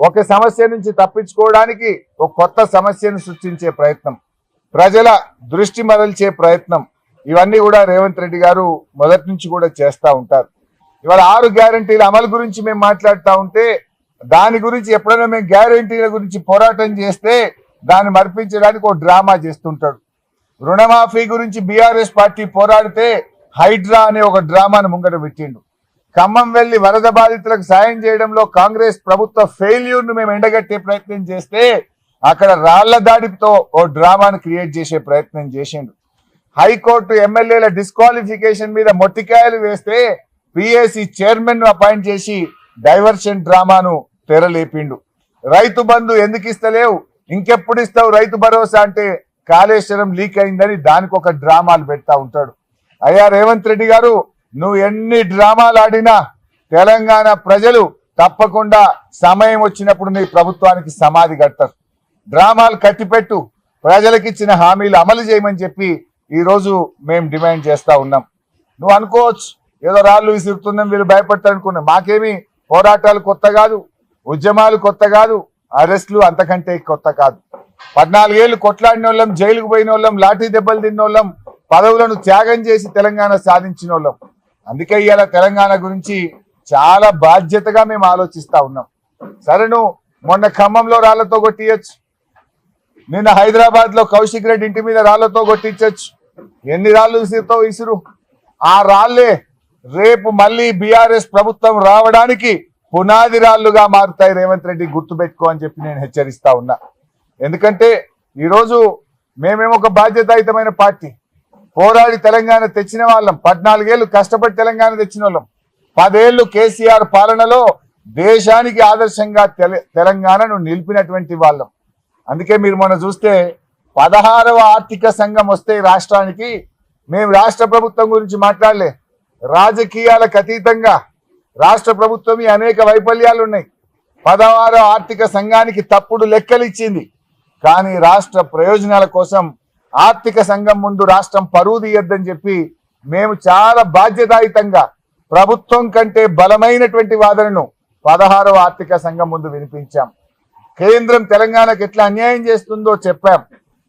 ఒక సమస్య నుంచి తప్పించుకోవడానికి ఒక కొత్త సమస్యను సృష్టించే ప్రయత్నం ప్రజల దృష్టి మరల్చే ప్రయత్నం ఇవన్నీ కూడా రేవంత్ రెడ్డి గారు మొదటి నుంచి కూడా చేస్తూ ఉంటారు. ఇవాళ ఆరు గ్యారంటీల అమలు గురించి మేము మాట్లాడుతూ ఉంటే దాని గురించి ఎప్పుడైనా మేము గ్యారంటీల గురించి పోరాటం చేస్తే దాన్ని మర్పించడానికి ఒక డ్రామా చేస్తుంటాడు. రుణమాఫీ గురించి బీఆర్ఎస్ పార్టీ పోరాడితే హైడ్రా అనే ఒక డ్రామాను ముంగట పెట్టిండు. ఖమ్మం వెళ్ళి వరద బాధితులకు సాయం చేయడంలో కాంగ్రెస్ ప్రభుత్వ ఫెయిల్యూర్ను మేము ఎండగట్టే ప్రయత్నం చేస్తే అక్కడ రాళ్ళ దాడితో ఓ డ్రామాను క్రియేట్ చేసే ప్రయత్నం చేసిండు. హైకోర్టు ఎమ్మెల్యేల డిస్క్వాలిఫికేషన్ మీద మొట్టికాయలు వేస్తే పిఏసి చైర్మన్ను అపాయింట్ చేసి డైవర్షన్ డ్రామాను తెరలేపిండు. రైతు బంధు ఎందుకు ఇస్తలేవు? ఇంకెప్పుడు ఇస్తావు రైతు భరోసా అంటే కాళేశ్వరం లీక్ అయిందని దానికి ఒక డ్రామాలు పెడతా ఉంటాడు. అయ్యా రేవంత్ రెడ్డి గారు నువ్వు ఎన్ని డ్రామాలు ఆడినా తెలంగాణ ప్రజలు తప్పకుండా సమయం వచ్చినప్పుడు నీ ప్రభుత్వానికి సమాధి కడతారు. డ్రామాలు కట్టిపెట్టు. ప్రజలకిచ్చిన హామీలు అమలు చేయమని చెప్పి ఈరోజు మేము డిమాండ్ చేస్తా ఉన్నాం. నువ్వు అనుకోవచ్చు ఏదో రాళ్ళు విసురుతున్నాం వీళ్ళు భయపడతారు అనుకున్నాం. మాకేమీ పోరాటాలు కొత్త కాదు ఉద్యమాలు కొత్త కాదు అరెస్టులు అంతకంటే కొత్త కాదు. పద్నాలుగేళ్ళు కొట్లాడిన వాళ్ళం జైలుకు పోయిన వాళ్ళం లాఠీ దెబ్బలు తిన్న వాళ్ళం పదవులను త్యాగం చేసి తెలంగాణ సాధించిన వాళ్ళం అందుకే ఇవాళ తెలంగాణ గురించి చాలా బాధ్యతగా మేము ఆలోచిస్తా ఉన్నాం. సరే నువ్వు మొన్న ఖమ్మంలో రాళ్ళతో కొట్టియచ్చు. నిన్న హైదరాబాద్లో కౌశిక్ రెడ్డి ఇంటి మీద రాళ్ళతో కొట్టించచ్చు. ఎన్ని రాళ్ళు విసిరుతావు విసురు ఆ రాళ్ళే రేపు మళ్ళీ బీఆర్ఎస్ ప్రభుత్వం రావడానికి పునాది రాళ్ళుగా మారుతాయి రేవంత్ రెడ్డి గుర్తుపెట్టుకో అని చెప్పి నేను హెచ్చరిస్తా ఉన్నా. ఎందుకంటే ఈరోజు మేమేమో ఒక బాధ్యతాయుతమైన పార్టీ. పోరాడి తెలంగాణ తెచ్చిన వాళ్ళం. పద్నాలుగేళ్ళు కష్టపడి తెలంగాణ తెచ్చిన వాళ్ళం. పదేళ్ళు కేసీఆర్ పాలనలో దేశానికి ఆదర్శంగా తెల- తెలంగాణను నిలిపినటువంటి వాళ్ళం. అందుకే మీరు మొన్న చూస్తే పదహారవ ఆర్థిక సంఘం వస్తే రాష్ట్రానికి మేము రాష్ట్ర ప్రభుత్వం గురించి మాట్లాడలే. రాజకీయాలకు అతీతంగా రాష్ట్ర ప్రభుత్వం అనేక వైఫల్యాలు ఉన్నాయి. పదహారవ ఆర్థిక సంఘానికి తప్పుడు లెక్కలు ఇచ్చింది కానీ రాష్ట్ర ప్రయోజనాల కోసం ఆర్థిక సంఘం ముందు రాష్ట్రం పరువు తీయద్దని చెప్పి మేము చాలా బాధ్యతాయుతంగా ప్రభుత్వం కంటే బలమైనటువంటి వాదనను పదహారవ ఆర్థిక సంఘం ముందు వినిపించాం. కేంద్రం తెలంగాణకు ఎట్లా అన్యాయం చేస్తుందో చెప్పాం.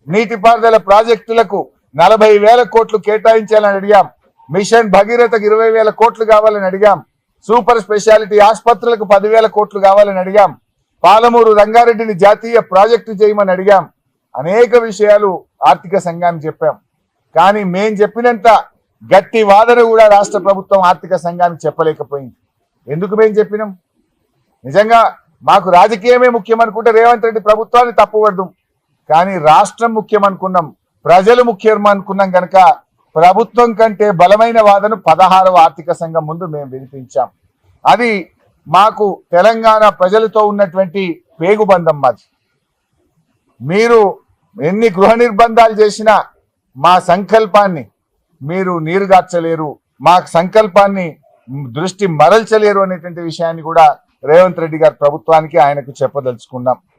నీటిపారుదల ప్రాజెక్టులకు నలభై వేల కోట్లు కేటాయించాలని అడిగాం. మిషన్ భగీరథకు ఇరవై వేల కోట్లు కావాలని అడిగాం. సూపర్ స్పెషాలిటీ ఆసుపత్రులకు పదివేల కోట్లు కావాలని అడిగాం. పాలమూరు రంగారెడ్డిని జాతీయ ప్రాజెక్టు చేయమని అడిగాం. అనేక విషయాలు ఆర్థిక సంఘాన్ని చెప్పాం. కానీ మేం చెప్పినంత గట్టి వాదన కూడా రాష్ట్ర ప్రభుత్వం ఆర్థిక సంఘానికి చెప్పలేకపోయింది. ఎందుకు మేము చెప్పినాం? నిజంగా మాకు రాజకీయమే ముఖ్యం అనుకుంటే రేవంత్ రెడ్డి ప్రభుత్వాన్ని తప్పుపడదు. కానీ రాష్ట్రం ముఖ్యం అనుకున్నాం. ప్రజలు ముఖ్యం అనుకున్నాం కనుక ప్రభుత్వం కంటే బలమైన వాదన పదహారవ ఆర్థిక సంఘం ముందు మేము వినిపించాం. అది మాకు తెలంగాణ ప్రజలతో ఉన్నటువంటి పేగుబంధం మాది. మీరు ఎన్ని గృహ నిర్బంధాలు చేసినా మా సంకల్పాన్ని మీరు నీరుగార్చలేరు మా సంకల్పాన్ని దృష్టి మరల్చలేరు అనేటువంటి విషయాన్ని కూడా రేవంత్ రెడ్డి గారి ప్రభుత్వానికి ఆయనకు చెప్పదలుచుకున్నాం.